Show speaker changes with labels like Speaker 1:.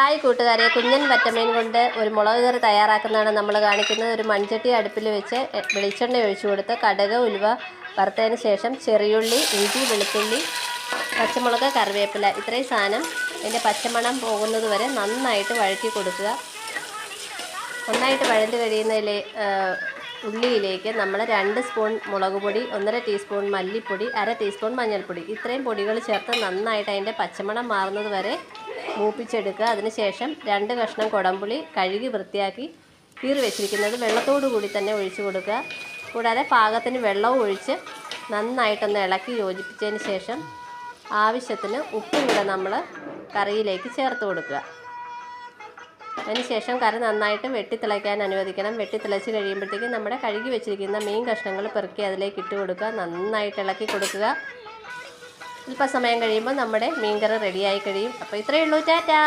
Speaker 1: Hi കൂട്ടുകാരെ. കുഞ്ഞൻ വറ്റമീൻ കൊണ്ട് ഒരു മുളക് കറി തയ്യാറാക്കുന്നതാണ് നമ്മൾ കാണിക്കുന്നത്. ഒരു മൺചട്ടി അടുപ്പിൽ വെച്ച് വെളിച്ചെണ്ണ ഒഴിച്ചു കൊടുത്ത് കടുക് ഉലുവ വറുത്തതിന് ശേഷം ചെറിയുള്ളി ഇഞ്ചി വെളുത്തുള്ളി പച്ചമുളക് കറിവേപ്പില. ഇത്രയും സാധനം അതിന്റെ പച്ചമണം പോകുന്നത് വരെ നന്നായിട്ട് വഴറ്റി കൊടുക്കുക. നന്നായിട്ട് വഴണ്ട് കഴിയുന്നതിലെ ഉള്ളിയിലേക്ക് നമ്മൾ രണ്ട് സ്പൂൺ മുളക് പൊടി ഒന്നര ടീസ്പൂൺ മല്ലിപ്പൊടി അര ടീസ്പൂൺ മഞ്ഞൾപ്പൊടി. ഇത്രയും പൊടികൾ ചേർത്ത് നന്നായിട്ട് അതിന്റെ പച്ചമണം മാറുന്നത് വരെ മൂപ്പിച്ചെടുക്കുക. അതിനുശേഷം രണ്ട് കഷ്ണം കുടംപുളി കഴുകി വൃത്തിയാക്കി കീറി വെച്ചിരിക്കുന്നത് വെള്ളത്തോടു കൂടി തന്നെ ഒഴിച്ചു കൊടുക്കുക. കൂടാതെ പാകത്തിന് വെള്ളവും ഒഴിച്ച് നന്നായിട്ടൊന്ന് ഇളക്കി യോജിപ്പിച്ചതിന് ശേഷം ആവശ്യത്തിന് ഉപ്പും കൂടെ നമ്മൾ കറിയിലേക്ക് ചേർത്ത് കൊടുക്കുക. അതിനുശേഷം കറി നന്നായിട്ട് വെട്ടിത്തിളയ്ക്കാൻ അനുവദിക്കണം. വെട്ടിത്തിളച്ച് കഴിയുമ്പോഴത്തേക്കും നമ്മുടെ കഴുകി വെച്ചിരിക്കുന്ന മീൻ കഷ്ണങ്ങൾ പെറുക്കി അതിലേക്ക് ഇട്ട് കൊടുക്കുക. നന്നായിട്ട് ഇളക്കി കൊടുക്കുക. അല്പസമയം കഴിയുമ്പോൾ നമ്മുടെ മീൻ കറി റെഡിയായി കഴിയും. അപ്പോൾ ഇത്രയേ ഉള്ളൂ. ടാറ്റാ!